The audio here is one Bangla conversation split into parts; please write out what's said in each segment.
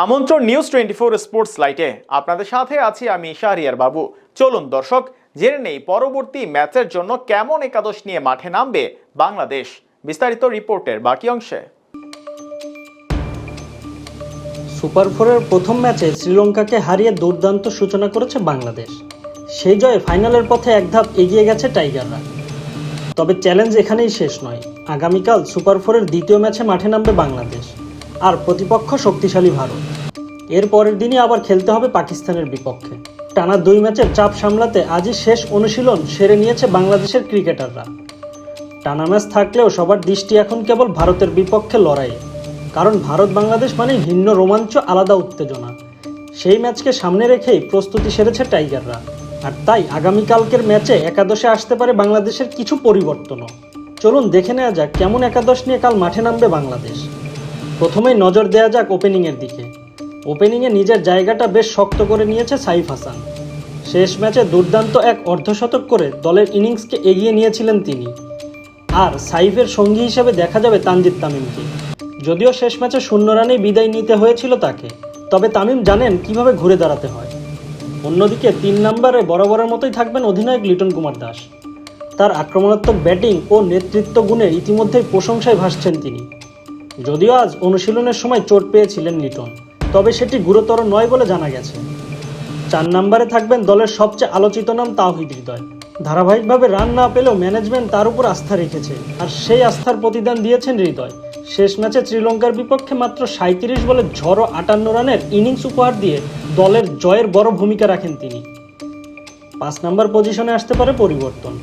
আমন্ত্রণ নিউজ টোয়েন্টি ফোর স্পোর্টস লাইটে। আপনাদের সাথে আছি আমি শাহরিয়ার বাবু। চলুন দর্শক, জেনে নেই পরবর্তী ম্যাচের জন্য কেমন একাদশ নিয়ে মাঠে নামবে বাংলাদেশ। বিস্তারিত রিপোর্টের বাকি অংশে। সুপার ফোরের প্রথম ম্যাচে শ্রীলঙ্কাকে হারিয়ে দুর্দান্ত সূচনা করেছে বাংলাদেশ। সেই জয়ে ফাইনালের পথে এক ধাপ এগিয়ে গেছে টাইগাররা। তবে চ্যালেঞ্জ এখানেই শেষ নয়। আগামীকাল সুপার ফোরের দ্বিতীয় ম্যাচে মাঠে নামবে বাংলাদেশ। প্রতিপক্ষ শক্তিশালী ভারত। এর পরের দিনই আবার খেলতে হবে পাকিস্তানের বিপক্ষে। টানা দুই ম্যাচের চাপ সামলাতে আজই শেষ অনুশীলন সেরে নিয়েছে বাংলাদেশের ক্রিকেটাররা। টানা ম্যাচ থাকলেও সবার দৃষ্টি এখন কেবল ভারতের বিপক্ষে লড়াইয়ে। কারণ ভারত বাংলাদেশ মানেই ভিন্ন রোমাঞ্চ, আলাদা উত্তেজনা। সেই ম্যাচকে সামনে রেখেই প্রস্তুতি সেরেছে টাইগাররা। আর তাই আগামীকালকের ম্যাচে একাদশে আসতে পারে বাংলাদেশের কিছু পরিবর্তনও। চলুন দেখে নেওয়া যাক কেমন একাদশ নিয়ে কাল মাঠে নামবে বাংলাদেশ। প্রথমেই নজর দেওয়া যাক ওপেনিংয়ের দিকে। ওপেনিংয়ে নিজের জায়গাটা বেশ শক্ত করে নিয়েছে সাইফ হাসান। শেষ ম্যাচে দুর্দান্ত এক অর্ধশতক করে দলের ইনিংসকে এগিয়ে নিয়েছিলেন তিনি। আর সাইফের সঙ্গী হিসেবে দেখা যাবে তানজিদ তামিমকে। যদিও শেষ ম্যাচে শূন্য রানেই বিদায় নিতে হয়েছিল তাকে, তবে তামিম জানেন কীভাবে ঘুরে দাঁড়াতে হয়। অন্যদিকে তিন নম্বরে বরাবরের মতোই থাকবেন অধিনায়ক লিটন কুমার দাস। তার আক্রমণাত্মক ব্যাটিং ও নেতৃত্ব গুণের ইতিমধ্যেই প্রশংসায় ভাসছেন তিনি। যদিও আজ অনুশীলনের সময় চোট পেয়েছিলেন লিটন, তবে সেটি গুরুতর নয় বলে জানা গেছে। চার নম্বরে থাকবেন দলের সবচেয়ে আলোচিত নাম তাওহিদ হৃদয়। ধারাবাহিকভাবে রান না পেলেও ম্যানেজমেন্ট তার উপর আস্থা রেখেছে, আর সেই আস্থার প্রতিদান দিয়েছেন হৃদয়। শেষ ম্যাচে শ্রীলঙ্কার বিপক্ষে মাত্র সাঁত্রিশ বলে ঝড়ো আটান্ন রানের ইনিংস উপহার দিয়ে দলের জয়ের বড় ভূমিকা রাখেন তিনি। পাঁচ নম্বর পজিশনে আসতে পারে পরিবর্তন।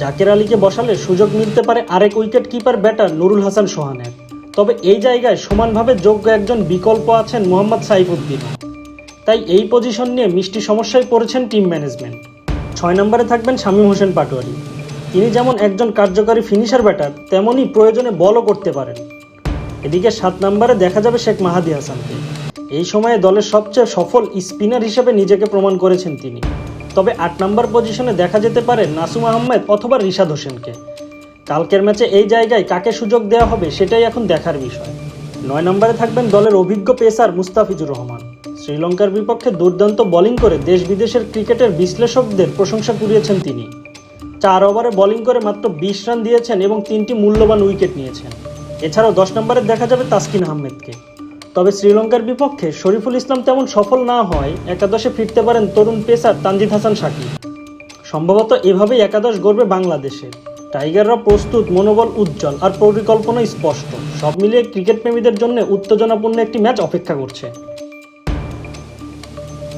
জাকের আলীকে বসালে সুযোগ মিলতে পারে আরেক wicket keeper, batter Nurul Hasan সোহানের। তবে এই জায়গায় সমানভাবে যোগ্য একজন বিকল্প আছেন মোহাম্মদ সাইফুদ্দিন তাই এই পজিশন নিয়ে মিষ্টি সমস্যায় পড়েছেন টিম ম্যানেজমেন্ট। ছয় নম্বরে থাকবেন শামীম হোসেন পাটোয়ারি। তিনি যেমন একজন কার্যকারী ফিনিশার ব্যাটার তেমনই প্রয়োজনে বলও করতে পারেন। এদিকে সাত নম্বরে দেখা যাবে শেখ মাহাদি হাসানকে। এই সময়ে দলের সবচেয়ে সফল স্পিনার হিসেবে নিজেকে প্রমাণ করেছেন তিনি। তবে আট নম্বর পজিশনে দেখা যেতে পারে নাসুম আহমেদ অথবা রিশাদ হোসেনকে। কালকের ম্যাচে এই জায়গায় কাকে সুযোগ দেওয়া হবে সেটাই এখন দেখার বিষয়। নয় নম্বরে থাকবেন দলের অভিজ্ঞ পেসার মুস্তাফিজুর রহমান। শ্রীলঙ্কার বিপক্ষে দুর্দান্ত বোলিং করে দেশ বিদেশের ক্রিকেটের বিশ্লেষকদের প্রশংসা কুড়িয়েছেন তিনি। চার ওভারে বোলিং করে মাত্র বিশ রান দিয়েছেন এবং তিনটি মূল্যবান উইকেট নিয়েছেন। এছাড়াও দশ নম্বরে দেখা যাবে তাসকিন আহমেদকে। তবে শ্রীলঙ্কার বিপক্ষে শরীফুল ইসলাম তেমন সফল না হয় একাদশে ফিরতে পারেন তরুণ পেসার তানজিদ হাসান সাকিব। সম্ভবত এভাবেই একাদশ গড়বে বাংলাদেশের টাইগাররা প্রস্তুত, মনোবল উজ্জ্বল আর পরিকল্পনা স্পষ্ট। সব মিলিয়ে ক্রিকেট প্রেমীদের জন্য উত্তেজনাপূর্ণ একটি ম্যাচ অপেক্ষা করছে।